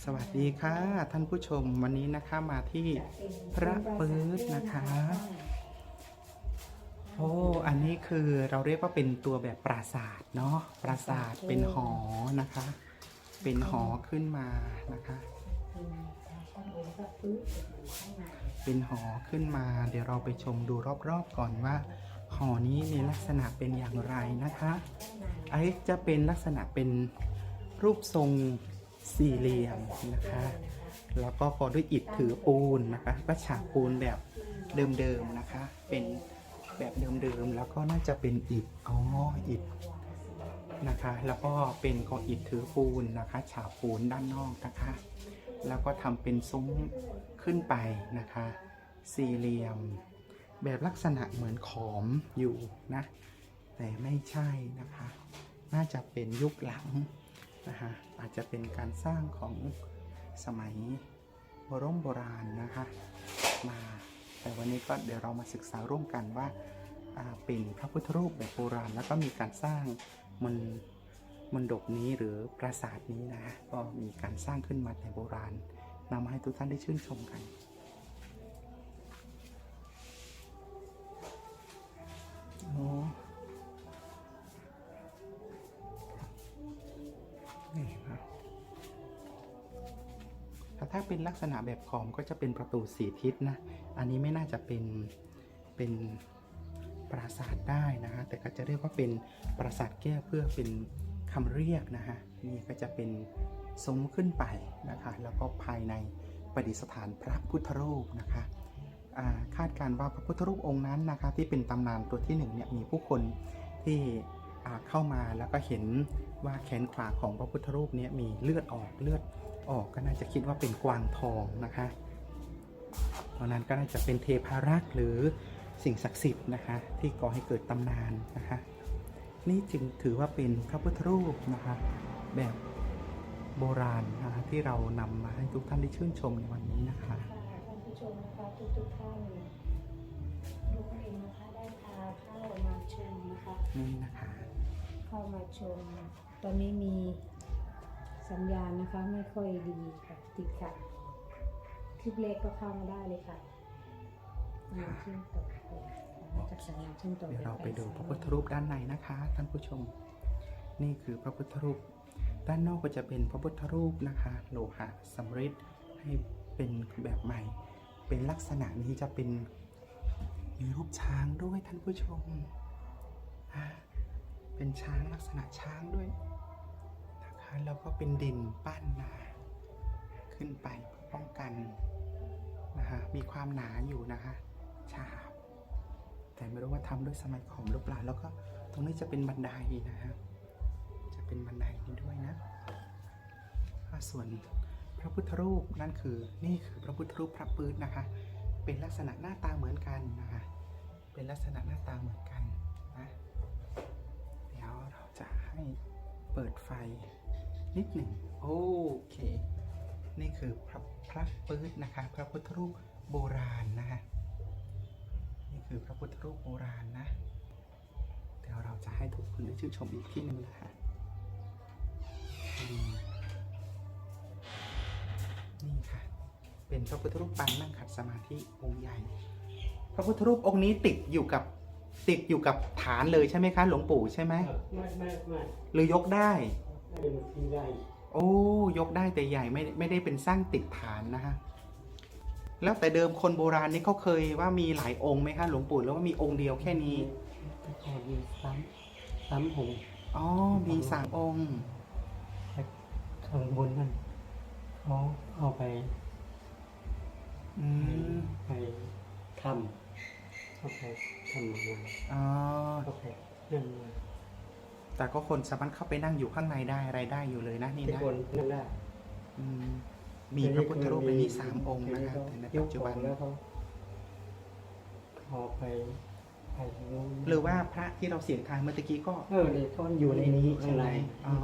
สวัสดีค่ะท่านผู้ชมวันนี้นะคะมาที่พระปื๊ดนะคะ โอ้อันนี้คือเราเรียกว่าเป็นตัวแบบปราสาทเนาะปราสาทเป็นหอนะคะ เป็นหอขึ้นมานะคะ เป็นหอขึ้นมา เดี๋ยวเราไปชมดูรอบๆก่อนว่า หอนี้มีลักษณะเป็นอย่างไรนะคะไอ้จะเป็นลักษณะเป็นรูปทรง สี่เหลี่ยมนะคะ แล้วก็กอด้วยอิฐถือปูนนะคะ ก็ฉาบปูนแบบเดิมๆนะคะ เป็นแบบเดิมๆ แล้วก็น่าจะเป็นอิฐ อ๋อ อิฐนะคะ แล้วก็เป็นก่ออิฐถือปูนนะคะ ฉาบปูนด้านนอกนะคะ แล้วก็ทำเป็นซุ้มขึ้นไปนะคะ สี่เหลี่ยม แบบลักษณะเหมือนขอมอยู่นะ แต่ไม่ใช่นะคะ น่าจะเป็นยุคหลัง นะคะอาจจะเป็นการสร้างของสมัยโบรโบราณนะคะมาแต่วันนี้ก็เดี๋ยวเรามาศึกษาร่วมกันว่าาเป็นพระพุทธรูปแบบโบราณ แล้วก็มีการสร้างมันมนดบนี้หรือปราสาทนี้นะก็มีการสร้างขึ้นมาแต่โบราณนำมาให้ทุกท่านได้ชื่นชมกัน ถ้าเป็นลักษณะแบบขอมก็จะเป็นประตูสีทิศนะ อันนี้ไม่น่าจะเป็นเป็นปราสาทได้นะฮะ แต่ก็จะเรียกว่าเป็นปราสาทแก้วเพื่อเป็นคำเรียกนะฮะ นี่ก็จะเป็นซุ้มขึ้นไปนะคะ แล้วก็ภายในประดิษฐานพระพุทธรูปนะคะาคาดการณ์ว่าพระพุทธรูปองค์นั้นนะคะ ที่เป็นตำนานตัวที่หนึ่งเนี่ยมีผู้คนที่เข้ามาแล้วก็เห็นว่าแขนขวาของพระพุทธรูปเนี้มีเลือดออกเลือด ออกก็น่าจะคิดว่าเป็นกวางทองนะคะตอนนั้นก็น่าจะเป็นเทพารักษ์หรือสิ่งศักดิ์สิทธิ์นะคะ ที่ก่อให้เกิดตำนานนะคะ นี่จึงถือว่าเป็นพระพุทธรูปนะคะ แบบโบราณนะคะที่เรานำมาให้ทุกท่านได้ชื่นชมในวันนี้นะคะค่ะท่านผู้ชมนะคะทุกทุกๆท่านลูกเองนะคะได้พาเข้ามาชมนะคะนี่นะคะ เข้ามาชม ตอนนี้มี สัญญาณนะคะ ไม่ค่อยดีค่ะติดขัดคลิปเล็กก็เข้ามาได้เลยค่ะมาเชื่อมต่อมาจากสัญญาณเชื่อมต่อเดี๋ยวเราไปดูพระพุทธรูปด้านในนะคะท่านผู้ชม นี่คือพระพุทธรูป ด้านนอกก็จะเป็นพระพุทธรูปนะคะ โลหะสำริดให้เป็นแบบใหม่ เป็นลักษณะนี้จะเป็นมีรูปช้างด้วยท่านผู้ชมอ่าเป็นช้างลักษณะช้างด้วยนะคะ แล้วก็เป็นดินปั้นนะขึ้นไปป้องกันนะคะมีความหนาอยู่นะคะฉาบแต่ไม่รู้ว่าทำด้วยสมัยขอมหรือเปล่าแล้วก็ตรงนี้จะเป็นบันไดนะฮะจะเป็นบันไดนี้ด้วยนะส่วนพระพุทธรูปนั่นคือนี่คือพระพุทธรูปพระปื๊ดนะคะ เป็นลักษณะหน้าตาเหมือนกันนะคะ เป็นลักษณะหน้าตาเหมือนกันนะเดี๋ยวเราจะให้เปิดไฟ นิดหนึ่งโอเค นี่คือพระพระปื๊ดนะคะ พระพุทธรูปโบราณนะคะนี่คือพระพุทธรูปโบราณนะเดี๋ยวเราจะให้ทุกคนได้ชื่นชมอีกที่หนึ่งนะคะอืมนี่ค่ะ เป็นพระพุทธรูปปางนั่งขัดสมาธิองค์ใหญ่ พระพุทธรูปองค์นี้ติดอยู่กับติดอยู่กับฐานเลยใช่ไหมคะ หลวงปู่ใช่ไหมไม่ไม่ไม่หรือยกได้ ไม่เป็นที่ได้โอ้ยกได้แต่ใหญ่ไม่ไม่ได้เป็นสร้างติดฐานนะฮะแล้วแต่เดิมคนโบราณนี่เขาเคยว่ามีหลายองค์ไหมคะหลวงปู่หรือว่ามีองค์เดียวแค่นี้แต่ก่อนมีสามสามหงส์อ๋อมีสามองค์แต่ข้างบนนั่นเขาเอาไปอืมไปทำเอาไปทำงานอ๋อเอาไปนั่นมา แต่ก็คนสามารถเข้าไปนั่งอยู่ข้างในได้อะไรได้อยู่เลยนะนี่ที่นะคนนั่นได้อืมมีพระพุทธรูปในนี้สามองค์นะครับทีแต่ในเขาปัจจุบันยกของแล้วเขาเอาไปไปนู้นหรือว่าพระที่เราเสียงทายเมื่อตะกี้ก็ เออเดี๋ยวเขาอยู่ในนี้ข้าใช่งไหในมอ๋อ